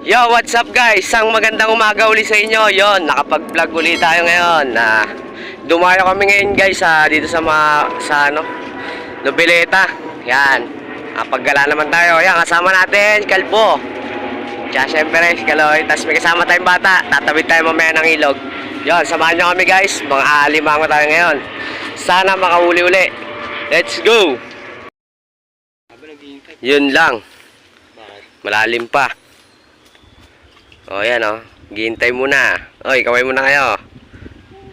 Yo, what's up guys? Isang magandang umaga uli sa inyo. Yon, nakapag-vlog uli tayo ngayon. Na dumayo kami ngayon guys sa dito sa mga sa ano, Nobileta. Yan. Napaggala naman tayo. Yan, kasama natin Kalbo. Tsaka syempre Kaloy. Tapos may kasama tayong bata. Tatawid tayo mamaya ng ilog. Yon, samahan nyo kami guys. Mga alimango tayo ngayon. Sana makahuli uli. Let's go! Yun lang. Malalim pa. O, yan o. Gihintay muna. Oy, kaway muna kayo.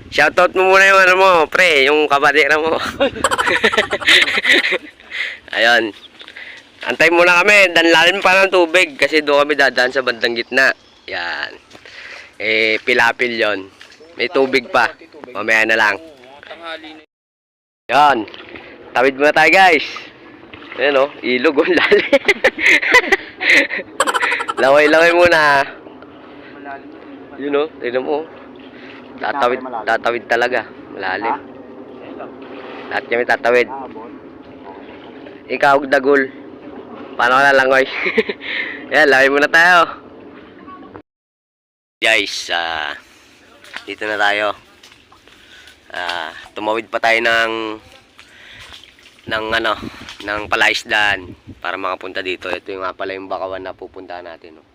Shoutout mo muna yung ano mo, pre, yung kabadira mo. Ayun. Antay muna kami. Dan lalim pa ng tubig kasi doon kami dadaan sa bandang gitna. Yan. Eh, pilapil yon. May tubig pa. Mamaya na lang. Yan. Tawid muna tayo, guys. Ayan o, ilog o lalim. Laway-laway muna. Yun o, tignan mo. oh. Tatawid, tatawid talaga. Malalim. Lahat kami tatawid. Ikaw, dagul. Paano ka lalangoy? Yan, laway muna tayo. Guys, ah, dito na tayo. Ah, tumawid pa tayo ng ng ano, ng palaisdaan para makapunta dito. Ito yung nga pala yung bakawan na pupuntahan natin. Oh.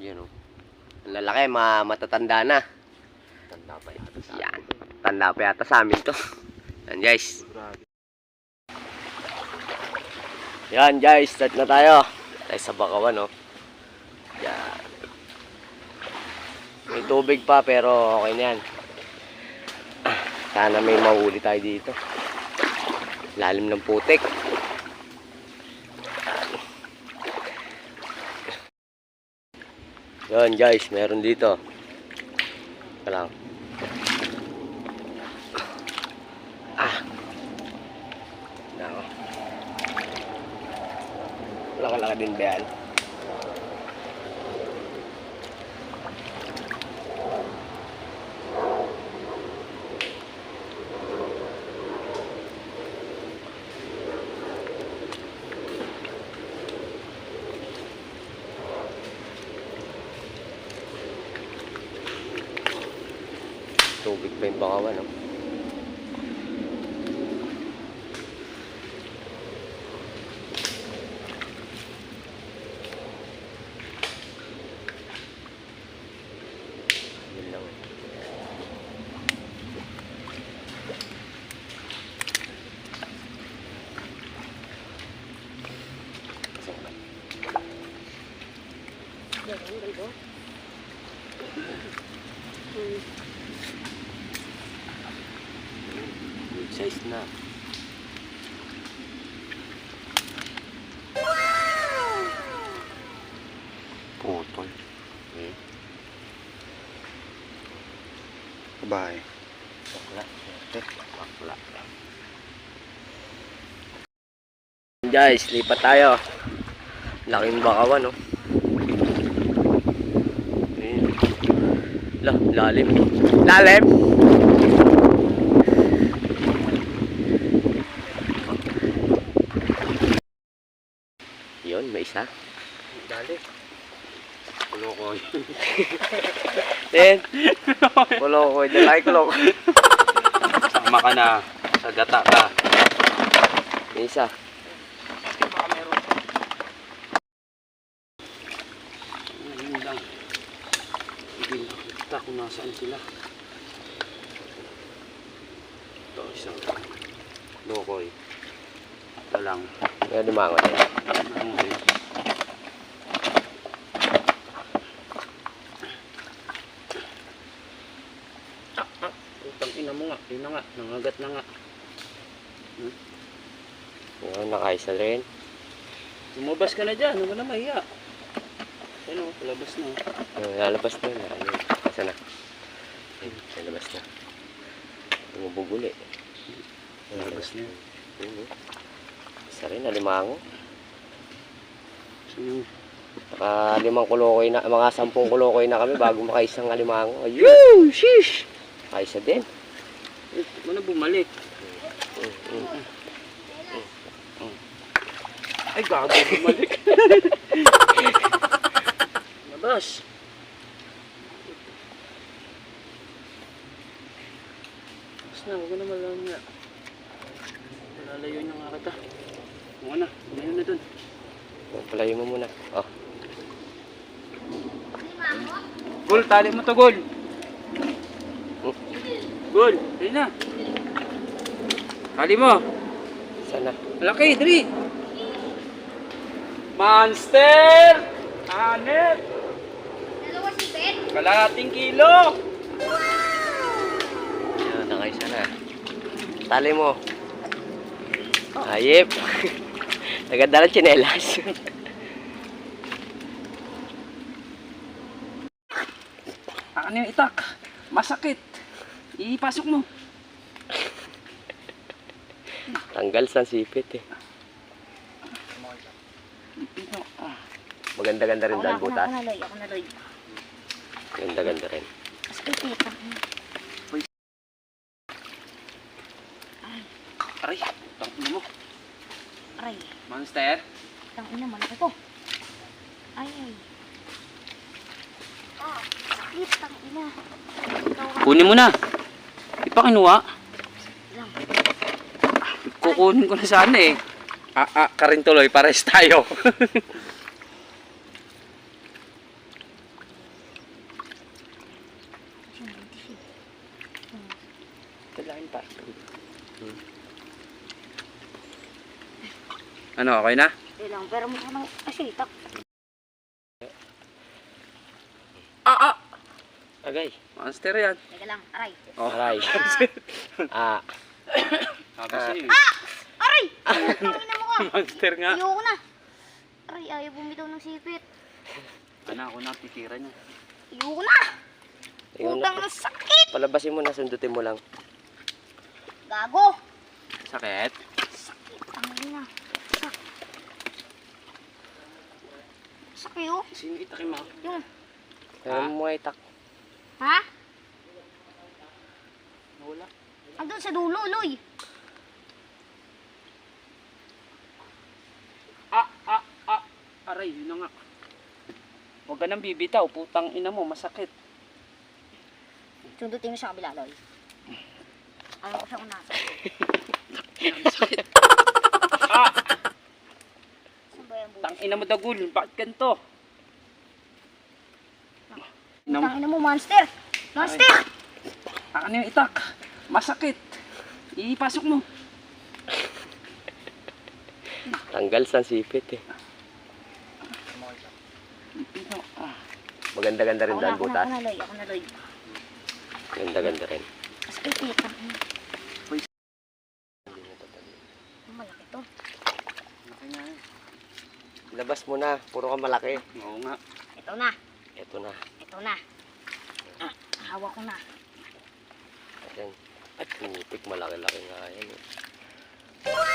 Yun oh. Lalaki, ma matatanda na. Tanda pa yata sa Yan. Tanda pa yata sa amin to. Yan guys. Yan guys, start na tayo. Tayo sa bakawan oh. Yan. May tubig pa pero okay na yan. Sana may mahuli tayo dito. Lalim ng putik. Yan guys, meron dito. Ito lang. Ah. Nako. Laka-laka din ba yan? Tubig pa yung bakawan, no? Yun lang. Good size na. Putol. Hmm. Bye. Bakla. Bakla. Guys, lipat tayo. Laking bakawan, no? Ayun. Lah, lalim. Lalim! Yun, may isa. Dali. Kulokoy. Then, kulokoy. Dalay kulokoy. Sama ka na. Sa gata ka. Isa. Nakita kung nasaan sila. Ito, isang Lokoy. Ito lang. Limango na yan. Ano eh. Ah, ah. Utang ina mo nga. Yun na nga. Nangagat na nga. Yun, nakaisa rin. Lumabas ka na dyan. Ano ka na mahiya? Ano, palabas na. Ayun, lalabas na yun. Ayun, Asa na? Ayun, lalabas na. Bumubuguli. Lalabas na. Ayun, oh. Isa rin, alimango. Sino? Naka limang kulokoy na, mga sampung kulokoy na kami bago makaisang alimango. Ayun, shish! Kaisa din. Bumalik? Mm, mm. Ay, gago bumalik. lumabas. Tapos na, huwag na malaman na. Malalayo niya nga kita. Huwag na, umayo na dun. Palayo mo muna. Oh. Gol, tali mo to, Gol. Gol, dali na. Tali mo. Sana. Malaki, dali. Monster! Hanep! Dalawa si Ben. Kalahating kilo! Yan, nakaisa na. Tali mo. Ayip. Naganda ng tsinelas. Ano yung itak? Masakit. Ipasok mo. Tanggal sa sipit eh. Maganda-ganda rin dahil butas. Ako na, Loy. Ako na, Loy. Ganda-ganda rin. Mas pipita. Aray, tangin mo. Aray. Monster? Tangina, malaki to. Ay, ay. Ah, sakit. Tangina. Kunin mo na. Di pa kinuha. Lang. Kukunin ko na sana eh. Ah, ah, ka rin tuloy. Pares tayo. Ano, okay na? Eh lang, pero mukha nang asitak. Ah, ah! Agay. Monster yan. Teka lang, aray. Oh. Aray. ah. Sabi sa'yo. Aray! Tangina mo ka. Monster nga. Ayoko na. Aray, ayaw bumitaw ng sipit. Ano, ako na titira niya. Ayoko na. Ayun Utang na. ng sakit. Palabasin mo na, sundutin mo lang. Gago. Sakit? Sakit. Tangina. Sak. Sakit oh. Sino itakin mo? Yung. Kaya mo mga itak. Ha? Nawala. Andun sa dulo, Loy. Ah, ah, ah. Aray, yun na nga. Huwag ka nang bibitaw. Putang ina mo, masakit. Sundutin mo sa kabila, Loy. Alam ko siya kung nasa. Ah! Saan ba yung butas? Tang ina mo dagul. Bakit ganito? Ina mo. Monster! Monster! Ano yung itak? Masakit. Ipasok mo. Tanggal sa sipit eh. Ah. Maganda-ganda rin na, butas. ako na, Loy. Ako na, Loy. Ganda-ganda rin. Mas pipita. Malaki to. Laki nga yun. Labas mo na. Puro ka malaki. Oo nga. Ito na. Ito na. Ito na. Ah, hawak ko na. Ayan. At pinitik, malaki-laki nga yan. eh.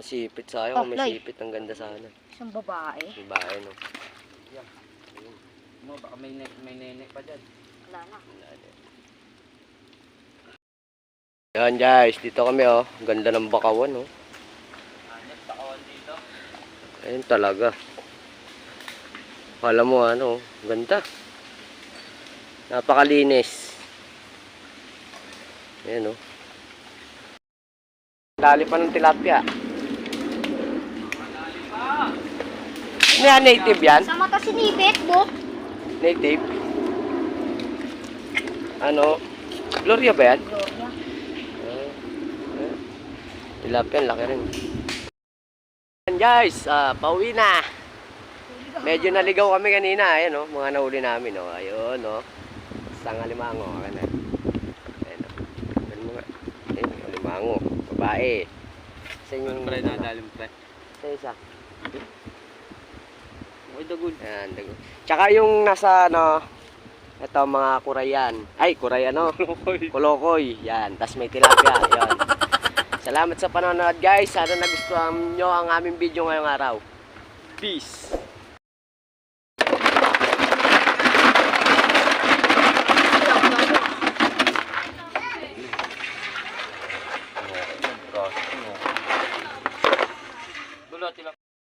Malaki yan. eh. Ano sipit sa Oh, may sipit, ang ganda sana. Isang babae. Diba, no? Mo, baka may, ne may nene pa dyan. Wala na. Yan guys, dito kami oh. Ang Ganda ng bakawan oh. Hanep, takawan dito. Ayun talaga. Alam mo ano, oh, ganda. Napakalinis. Ayan oh. Dali pa ng tilapia. Ano yan, native yan? Sa mata sinipit, bo. Native? Ano? Gloria ba yan? Gloria. Ah, ah. Tilapia, ang laki rin. Yan guys, ah, pauwi na. Medyo naligaw kami kanina, ayan oh, mga nahuli namin oh. Ayun oh. Isang alimango, ayan na. Ayan oh. Ayan mga, ayan, alimango, babae. Sa inyo Pre, nadali mo pre. Sa isa. Okay, dagul. Ayan, dago. Tsaka yung nasa ano, ito mga kurayan. Ay, kuray ano? Kolokoy. Yan. Tapos may tilapia. Yan. Salamat sa panonood guys. Sana nagustuhan nyo ang aming video ngayong araw. Peace.